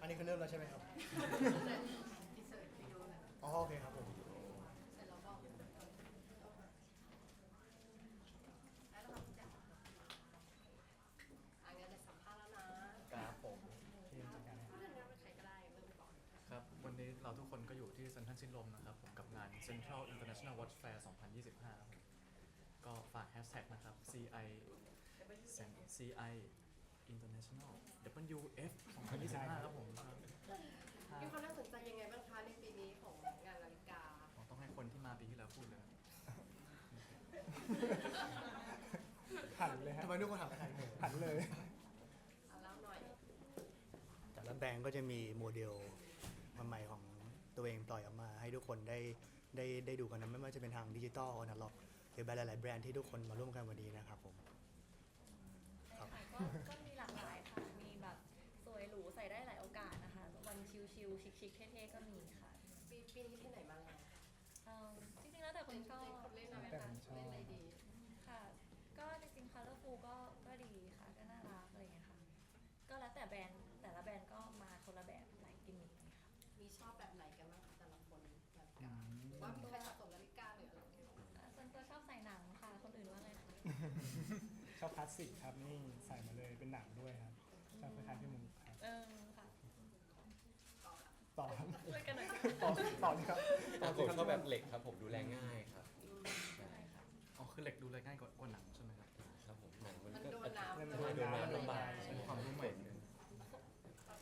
อันนี้คือเริ่มแล้วใช่ไหมครับ อินเสิร์ตวิดีโอนะอ๋อโอเคครับผม เสร็จแล้วก็แล้วเราทำทุกอย่างอะงั้นจะสัมภาษณ์แล้วนะครับผม พูดถึงงานเป็นใครก็ได้เริ่มก่อน ครับ วันนี้เราทุกคนก็อยู่ที่เซ็นทรัลชิดลมนะครับผมกับงาน Central International Watch Fair 2025ครับผมก็ฝากแฮชแท็กนะครับ CI CI International WF 2025ครับผมครับมีความน่าสนใจยังไงบ้างคะในปีนี้ของงานนาฬิกา ผมต้องให้คนที่มาปีที่แล้วพูดเลยนะหันเลยฮะทำไมทุกคนถามอะไรหันเลยอะเล่าหน่อยแต่ละแบรนด์ก็จะมีโมเดลใหม่ๆของตัวเองปล่อยออกมา ให้ทุกคนได้ ได้ได้ดูกันนะไม่ว่าจะเป็นทางดิจิตอลอนาล็อกหรือแบรนด์หลายๆแบรนด์ที่ทุกคนมาร่วมกันวันนี้นะครับผมใช่ค่ะก็ก็มีหลากหลายค่ะ มีแบบสวยหรูใส่ได้หลายโอกาสนะคะ วันชิลๆชิคๆเท่ๆก็มีค่ะปีปีนี้ที่ไหนมาแล้วเอิ่มจริงๆแล้วแต่คนชอบคนเล่นอะไรแต่คะผมชอบเล่นอะไรดี ค่ะ ก็จริงๆ colorful ก็ก็ดีค่ะ ก็น่ารักอะไรอย่างเงี้ยค่ะ ก็แล้วแต่แบรนด์แต่ละแบรนด์ก็มาคนละแบบหลายกิมมิคค่ะ มีชอบแบบไหนกันบ้าง ชอบคลาสสิกครับนี่ใส่มาเลยเป็นหนังด้วยครับชอบคล้ายๆพี่มุกครับเออค่ะต่อครับช่วยกันหน่อยต่อต่อเลยครับแต่ผมชอบแบบเหล็กครับ ผมดูแลง่ายครับใช่ค่ะอ๋อคือเหล็กดูเลยง่ายกว่ากว่าหนังใช่ไหมครับครับผมหนังมันมันก็โดนน้ำมันโดนน้ำลำบากใช้ความรู้ใหม่เลย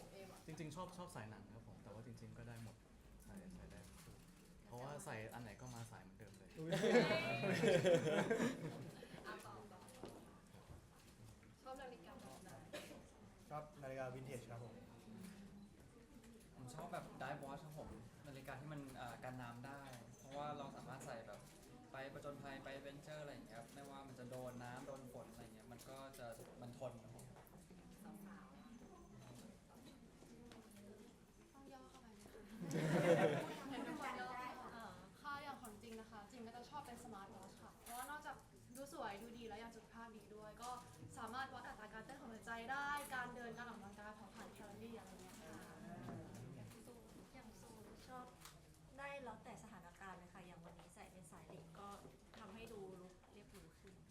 ผมเองอะจริง ๆ ชอบชอบสายหนังครับผมแต่ว่าจริง ๆ ก็ได้หมดใส่ใส่ได้หมดเพราะว่าใส่อันไหนก็มาสายเหมือนเดิมเลย อะต่อต่อชอบนาฬิกาแบบไหน ช อบนาฬิกาวินเทจครับผม ผมชอบแบบไดฟ์วอชครับผมนาฬิกาที่มันอ่ากันน้ำได้ เพราะว่าเราสามารถใส่แบบไปประจนภัยไปเวนเจอร์อะไรอย่างเงี้ยครับไม่ว่ามันจะโดนน้ำโดนฝนอะไรเงี้ยมันก็จะมันทนครับ ซูชอบได้แล้วแต่สถานการณ์เลยค่ะ อย่างวันนี้ใส่เป็นสายเหล็กก็ทำให้ดูลุคเรียบหรูขึ้น ๆ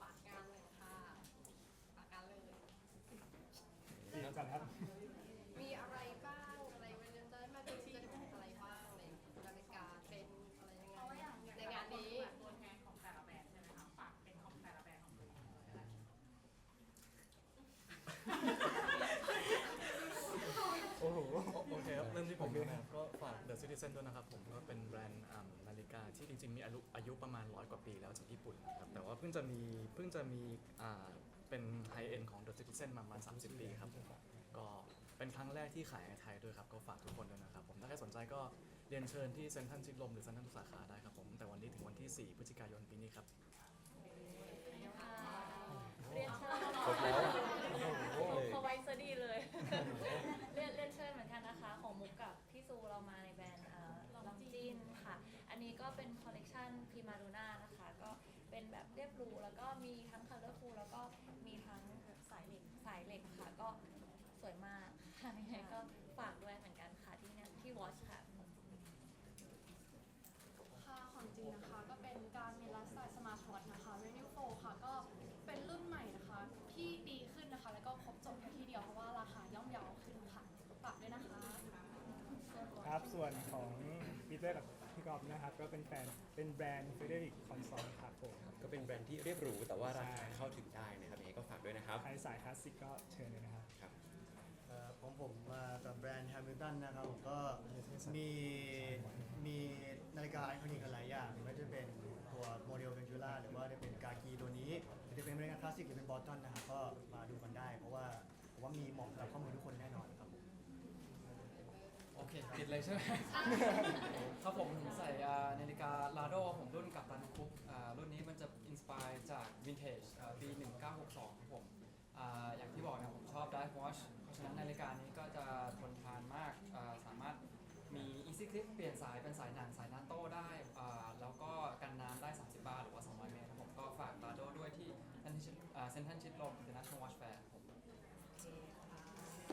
ฝากงานเลยค่ะฝากงานเลย ดีกันครับ มีอะไรบ้างอะไรไว้เจะได้มาดูจะได้เป็นอะไรบ้างในนาฬิกาเป็นอะไรยังไงในงานนี้ ตัวแทนของแต่ละแบรนด์ใช่ไหมคะฝากเป็นของแต่ละแบรนด์ของตัวเองก็ได้ โอ้โห โอเคครับ เริ่มที่ผมนะครับก็ ฝาก The Citizen ด้วยนะครับผมก็เป็นแบรนด์อ่านาฬิกาที่จริงๆ มีอายุอายุประมาณร้อยกว่าปีแล้วจากญี่ปุ่นนะครับ แต่ว่าเพิ่งจะมีเพิ่งจะมีอ่าเป็นไฮเอ็นของ The Citizen มาประมาณ 30 ปีครับก็เป็นครั้งแรกที่ขายในไทยด้วยครับ ก็ฝากทุกคนด้วยนะครับผมถ้าใครสนใจก็เรียนเชิญที่เซ็นทรัลชิดลมหรือเซ็นทรัลทุกสาขาได้ครับผมแต่วันนี้ถึงวันที่ 4 พฤศจิกายนปีนี้ครับ เรียนเชิญ ครบแล้ว เขาไว้ซะดีเลย เรียนเรียนเชิญเหมือนกันนะคะ ของมุกกับพี่ซูเรามาในแบรนด์เอ่อลองจินค่ะ อันนี้ก็เป็นคอลเลกชัน พิมาดูน่านะคะ ก็เป็นแบบเรียบหรูแล้วก็มีทั้งคัลเลอร์ฟูแล้วก็มีทั้งสายเหล็กสายเหล็กค่ะ ก็สวยมากค่ะยังไงก็ฝากด้วยเหมือนกันค่ะที่เนี่ยที่วอชค่ะค่ะของจริงนะคะก็เป็นการมีไลฟ์สไตล์สมาร์ทวอทนะคะ Renew 4ค่ะก็เป็นรุ่นใหม่นะคะที่ดีขึ้นนะคะ แล้วก็ครบจบในที่เดียวเพราะว่าราคาย่อมเยาขึ้นค่ะฝากด้วยนะคะ ครับส่วนของปีเตอร์กับ พี่กอฟนะครับ ก็เป็นแฟนเป็นแบรนด์เฟเดริกคอนซอลครับผมก็เป็นแบรนด์ที่เรียบหรูแต่ว่าราคาใช่เข้าถึงได้นะครับยังไงก็ฝากด้วยนะครับใครสายคลาสสิกก็เชิญเลยนะครับครับเอ่อของผมมากับแบรนด์แฮมิลตันนะครับผมก็มีมีนาฬิกาไอคอนิกหลายอย่างไม่ว่าจะเป็นตัวโมเดลเวนจูล่าหรือว่าจะเป็นกากีตัวนี้หรือจะเป็นนาฬิกาคลาสสิกหรือเป็นบอตตันนะครับก็มาดูกันได้ เพราะว่าผมว่ามีเหมาะสำหรับข้อมูลทุกคนแน่นอนครับผมโอเคปิดเลยใช่ไหม ครับผมผมใส่นาฬิกาลาโดผมรุ่นกับตันคุกอ่รุ่นนี้มันจะอินสปายจากวินเทจปี 1962ครับผมอย่างที่บอกนะผมชอบ Dive Watch เพราะฉะนั้นนาฬิกานี้ก็จะทนทานมากสามารถมี Easy Clip เปลี่ยนสายเป็นสายหนังสายนาโต้ได้แล้วก็กันน้ำได้ 30 บาร์หรือว่า 200 เมตรครับผมก็ฝากลาโดด้วยที่เซ็นทรัลชิดลม International Watch Fair ครับผม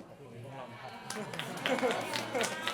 ขอบคุณราครับ